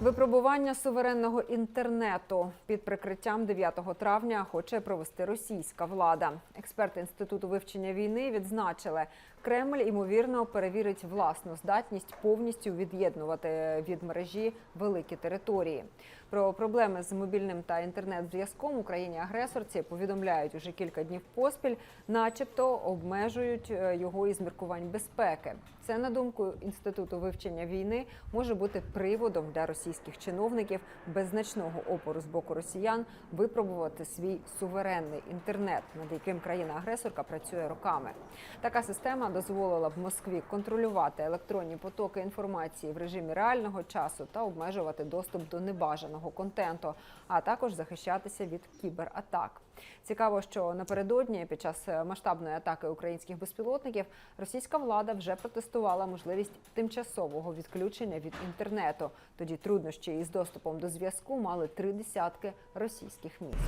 Випробування суверенного інтернету під прикриттям 9 травня хоче провести російська влада. Експерти інституту вивчення війни відзначили, Кремль ймовірно перевірить власну здатність повністю від'єднувати від мережі великі території. Про проблеми з мобільним та інтернет-зв'язком Україні-агресорці повідомляють уже кілька днів поспіль, начебто обмежують е, його із міркувань безпеки. Це на думку інституту вивчення війни може бути приводом для російських чиновників без значного опору з боку росіян випробувати свій суверенний інтернет, над яким країна-агресорка працює роками. Така система дозволила б Москві контролювати електронні потоки інформації в режимі реального часу та обмежувати доступ до небажаного контенту, а також захищатися від кібератак. Цікаво, що напередодні під час масштабної атаки українських безпілотників російська влада вже протестувала можливість тимчасового відключення від інтернету. Тоді труднощі із доступом до зв'язку мали три десятки російських міст.